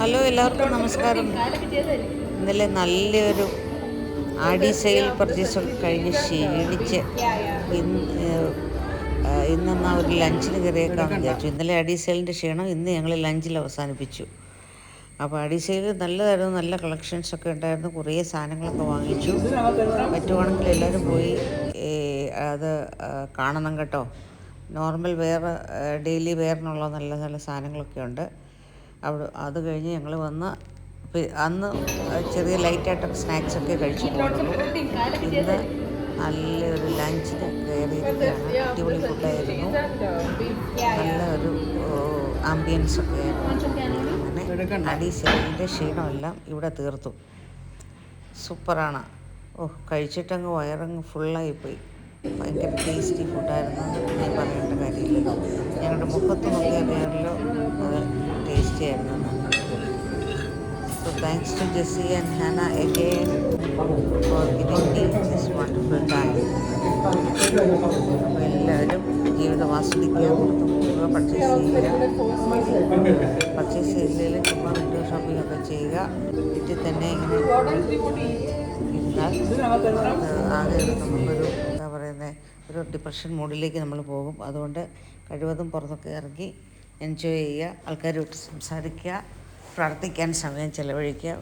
Hello എല്ലാവർക്കും നമസ്കാരം. ഇന്നലെ നല്ലൊരു ആടി സെയിൽ പർച്ചേസ് കഴിഞ്ഞ് ക്ഷീണിച്ച് ഇന്ന് ഇന്നെന്നാ ഒരു ലഞ്ചിന് കയറിയേക്കാമെന്ന് വിചാരിച്ചു. ഇന്നലെ അടി സെയിലിന്റെ ക്ഷീണം ഇന്ന് ഞങ്ങൾ ലഞ്ചിൽ അവസാനിപ്പിച്ചു. അപ്പോൾ അടി സെയിൽ നല്ലതായിരുന്നു നല്ല കളക്ഷൻസ് ഒക്കെ ഉണ്ടായിരുന്നു കുറേ സാധനങ്ങളൊക്കെ വാങ്ങിച്ചു. പറ്റുവാണെങ്കിൽ എല്ലാവരും പോയി അത് കാണണം കേട്ടോ. നോർമൽ വേറെ ഡെയിലി വെയറിനുള്ള നല്ല നല്ല സാധനങ്ങളൊക്കെ ഉണ്ട്. അവിടെ അത് കഴിഞ്ഞ് ഞങ്ങൾ വന്ന് അന്ന് ചെറിയ ലൈറ്റായിട്ടൊക്കെ സ്നാക്സൊക്കെ കഴിച്ചു പോകുന്നു ഇന്ന് നല്ലൊരു ലഞ്ചിന് കയറിയിരിക്കുകയാണ് അടിപൊളി ഫുഡായിരുന്നു നല്ല ഒരു ആംബിയൻസ് ഒക്കെ ആയിരുന്നു. അങ്ങനെ അഡീസലിന്റെ ക്ഷീണമെല്ലാം ഇവിടെ തീർത്തു. സൂപ്പറാണ്. ഓ കഴിച്ചിട്ടങ്ങ് വയറങ്ങ് ഫുള്ളായി പോയി ഭയങ്കര ടേസ്റ്റി ഫുഡായിരുന്നു ഞാൻ പറയേണ്ട കാര്യമില്ലല്ലോ. ഞങ്ങളുടെ മുഖത്ത് നോക്കി ടു So thanks to Jesse and Hannah again for giving me this wonderful time. അപ്പോൾ എല്ലാവരും ജീവിതം ആസ്വദിക്കാൻ പോകുക പർച്ചേസ് ചെയ്യുക. പർച്ചേസ് ചെയ്തില്ലെങ്കിൽ ചുമ്മാ വിൻഡോ ഷോപ്പിംഗ് ഒക്കെ ചെയ്യുക. വീട്ടിൽ തന്നെ ഇങ്ങനെ ആകെ നമുക്കൊരു എന്താ പറയുന്നത് ഒരു ഡിപ്രഷൻ മൂഡിലേക്ക് നമ്മൾ പോകും. അതുകൊണ്ട് കഴിവതും പുറത്തൊക്കെ ഇറങ്ങി എൻജോയ് ചെയ്യുക ആൾക്കാരുമായിട്ട് സംസാരിക്കുക പ്രാർത്ഥിക്കാൻ സമയം ചിലവഴിക്കുക.